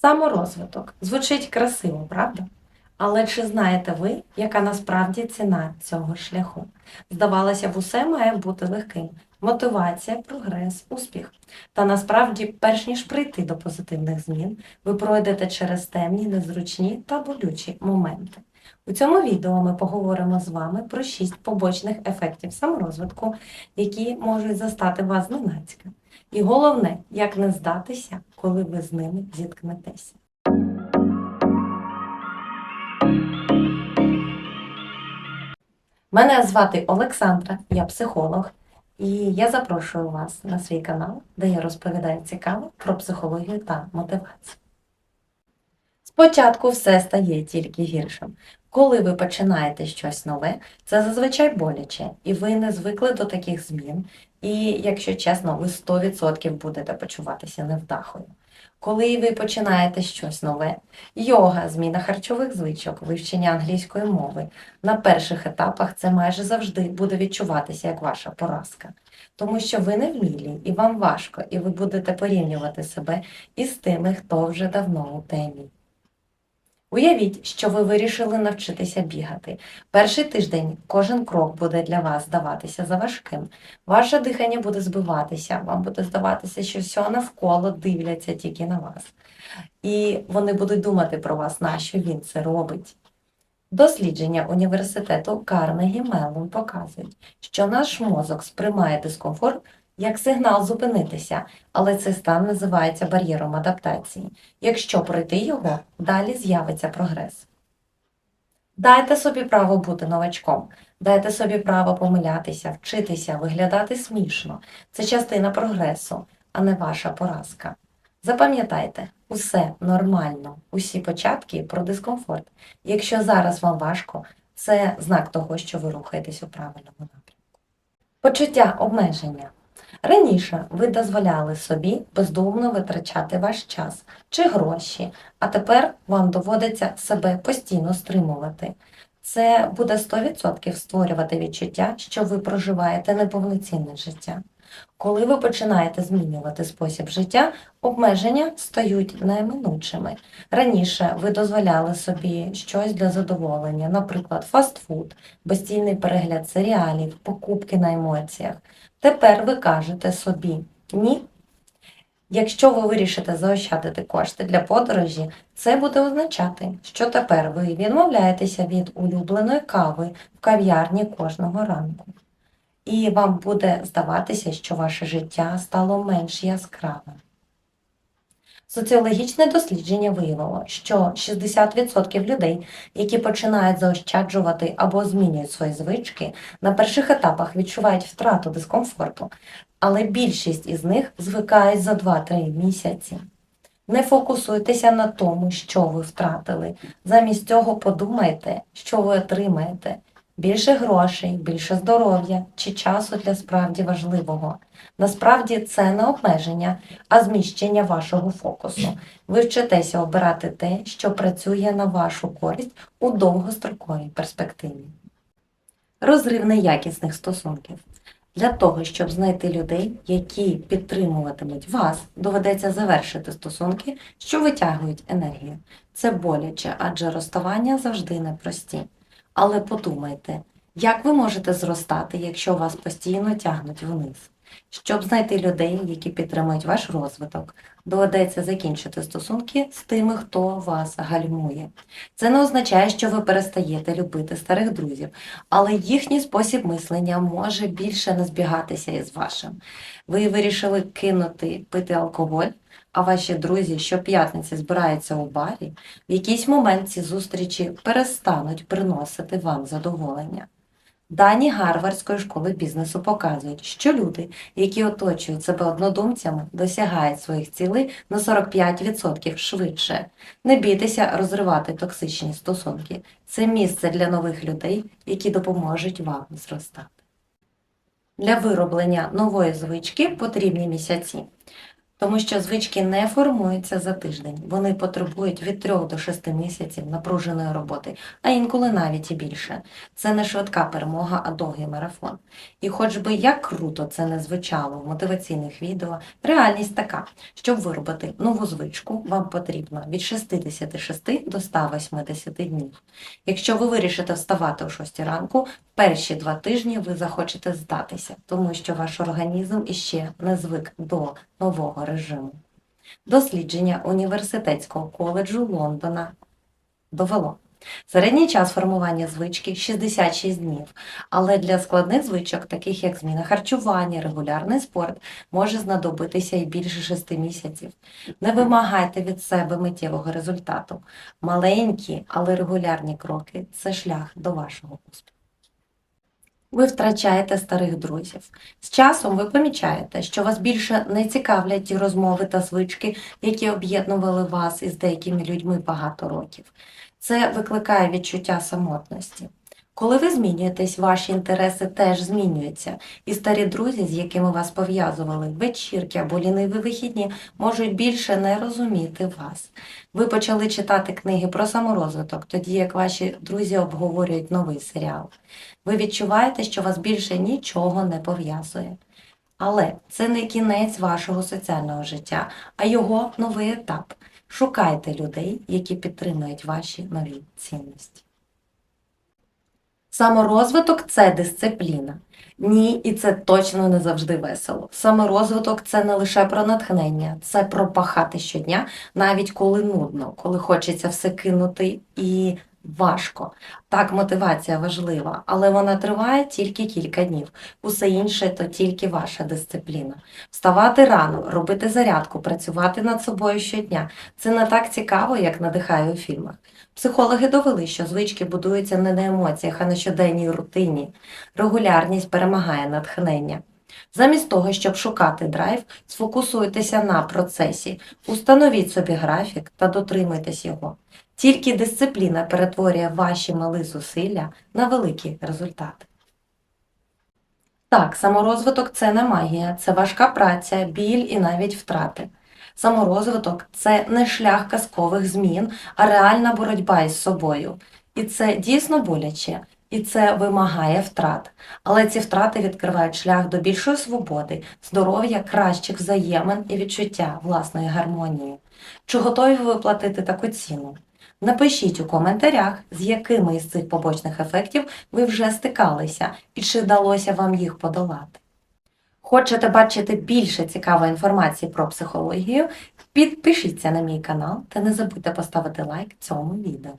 Саморозвиток звучить красиво, правда? Але чи знаєте ви, яка насправді ціна цього шляху? Здавалося б, усе має бути легким: мотивація, прогрес, успіх. Та насправді, перш ніж прийти до позитивних змін, ви пройдете через темні, незручні та болючі моменти. У цьому відео ми поговоримо з вами про шість побочних ефектів саморозвитку, які можуть застати вас зненацька. І головне, як не здатися, коли ви з ними зіткнетеся. Мене звати Олександра, я психолог, і я запрошую вас на свій канал, де я розповідаю цікаво про психологію та мотивацію. Спочатку все стає тільки гіршим. Коли ви починаєте щось нове, це зазвичай боляче, і ви не звикли до таких змін. І, якщо чесно, ви 100% будете почуватися невдахою. Коли ви починаєте щось нове, йога, зміна харчових звичок, вивчення англійської мови, на перших етапах це майже завжди буде відчуватися як ваша поразка. Тому що ви не вмілі, і вам важко, і ви будете порівнювати себе із тими, хто вже давно у темі. Уявіть, що ви вирішили навчитися бігати. Перший тиждень кожен крок буде для вас здаватися заважким. Ваше дихання буде збиватися, вам буде здаватися, що все навколо дивляться тільки на вас. І вони будуть думати про вас, нащо він це робить. Дослідження університету Карнегі Меллон показують, що наш мозок сприймає дискомфорт як сигнал зупинитися, але цей стан називається бар'єром адаптації. Якщо пройти його, далі з'явиться прогрес. Дайте собі право бути новачком, дайте собі право помилятися, вчитися, виглядати смішно. Це частина прогресу, а не ваша поразка. Запам'ятайте, усе нормально, усі початки про дискомфорт. Якщо зараз вам важко, це знак того, що ви рухаєтесь у правильному напрямку. Почуття обмеження. Раніше ви дозволяли собі бездумно витрачати ваш час чи гроші, а тепер вам доводиться себе постійно стримувати. Це буде 100% створювати відчуття, що ви проживаєте неповноцінне життя. Коли ви починаєте змінювати спосіб життя, обмеження стають неминучими. Раніше ви дозволяли собі щось для задоволення, наприклад, фастфуд, постійний перегляд серіалів, покупки на емоціях. Тепер ви кажете собі ні. Якщо ви вирішите заощадити кошти для подорожі, це буде означати, що тепер ви відмовляєтеся від улюбленої кави в кав'ярні кожного ранку. І вам буде здаватися, що ваше життя стало менш яскравим. Соціологічне дослідження виявило, що 60% людей, які починають заощаджувати або змінюють свої звички, на перших етапах відчувають втрату дискомфорту, але більшість із них звикають за 2-3 місяці. Не фокусуйтеся на тому, що ви втратили. Замість цього подумайте, що ви отримаєте. Більше грошей, більше здоров'я чи часу для справді важливого. Насправді це не обмеження, а зміщення вашого фокусу. Ви вчитеся обирати те, що працює на вашу користь у довгостроковій перспективі. Розрив неякісних стосунків. Для того, щоб знайти людей, які підтримуватимуть вас, доведеться завершити стосунки, що витягують енергію. Це боляче, адже розставання завжди непрості. Але подумайте, як ви можете зростати, якщо вас постійно тягнуть вниз? Щоб знайти людей, які підтримують ваш розвиток, доведеться закінчити стосунки з тими, хто вас гальмує. Це не означає, що ви перестаєте любити старих друзів, але їхній спосіб мислення може більше не збігатися із вашим. Ви вирішили кинути пити алкоголь, а ваші друзі щоп'ятниці збираються у барі, в якийсь момент ці зустрічі перестануть приносити вам задоволення. Дані Гарвардської школи бізнесу показують, що люди, які оточують себе однодумцями, досягають своїх цілей на 45% швидше. Не бійтеся розривати токсичні стосунки. Це місце для нових людей, які допоможуть вам зростати. Для вироблення нової звички потрібні місяці. Тому що звички не формуються за тиждень. Вони потребують від 3 до 6 місяців напруженої роботи, а інколи навіть і більше. Це не швидка перемога, а довгий марафон. І хоч би як круто це не звучало в мотиваційних відео, реальність така, щоб виробити нову звичку, вам потрібно від 66 до 180 днів. Якщо ви вирішите вставати о 6 ранку, перші два тижні ви захочете здатися, тому що ваш організм іще не звик до нового режиму. Дослідження університетського коледжу Лондона довело. Середній час формування звички 66 днів, але для складних звичок, таких як зміна харчування, регулярний спорт, може знадобитися і більше 6 місяців. Не вимагайте від себе миттєвого результату. Маленькі, але регулярні кроки це шлях до вашого успіху. Ви втрачаєте старих друзів. З часом ви помічаєте, що вас більше не цікавлять ті розмови та звички, які об'єднували вас із деякими людьми багато років. Це викликає відчуття самотності. Коли ви змінюєтесь, ваші інтереси теж змінюються, і старі друзі, з якими вас пов'язували вечірки або ліниві вихідні, можуть більше не розуміти вас. Ви почали читати книги про саморозвиток, тоді як ваші друзі обговорюють новий серіал. Ви відчуваєте, що вас більше нічого не пов'язує. Але це не кінець вашого соціального життя, а його новий етап. Шукайте людей, які підтримують ваші нові цінності. Саморозвиток це дисципліна. Ні, і це точно не завжди весело. Саморозвиток це не лише про натхнення, це про пахати щодня, навіть коли нудно, коли хочеться все кинути і важко. Так, мотивація важлива, але вона триває тільки кілька днів. Усе інше то тільки ваша дисципліна. Вставати рано, робити зарядку, працювати над собою щодня це не так цікаво, як надихає у фільмах. Психологи довели, що звички будуються не на емоціях, а на щоденній рутині. Регулярність перемагає натхнення. Замість того, щоб шукати драйв, сфокусуйтеся на процесі, установіть собі графік та дотримуйтесь його. Тільки дисципліна перетворює ваші мали зусилля на великі результати. Так, саморозвиток це не магія, це важка праця, біль і навіть втрати. Саморозвиток це не шлях казкових змін, а реальна боротьба із собою. І це дійсно боляче, і це вимагає втрат. Але ці втрати відкривають шлях до більшої свободи, здоров'я, кращих взаємин і відчуття власної гармонії. Чи готові ви платити таку ціну? Напишіть у коментарях, з якими із цих побочних ефектів ви вже стикалися і чи вдалося вам їх подолати. Хочете бачити більше цікавої інформації про психологію? Підпишіться на мій канал та не забудьте поставити лайк цьому відео.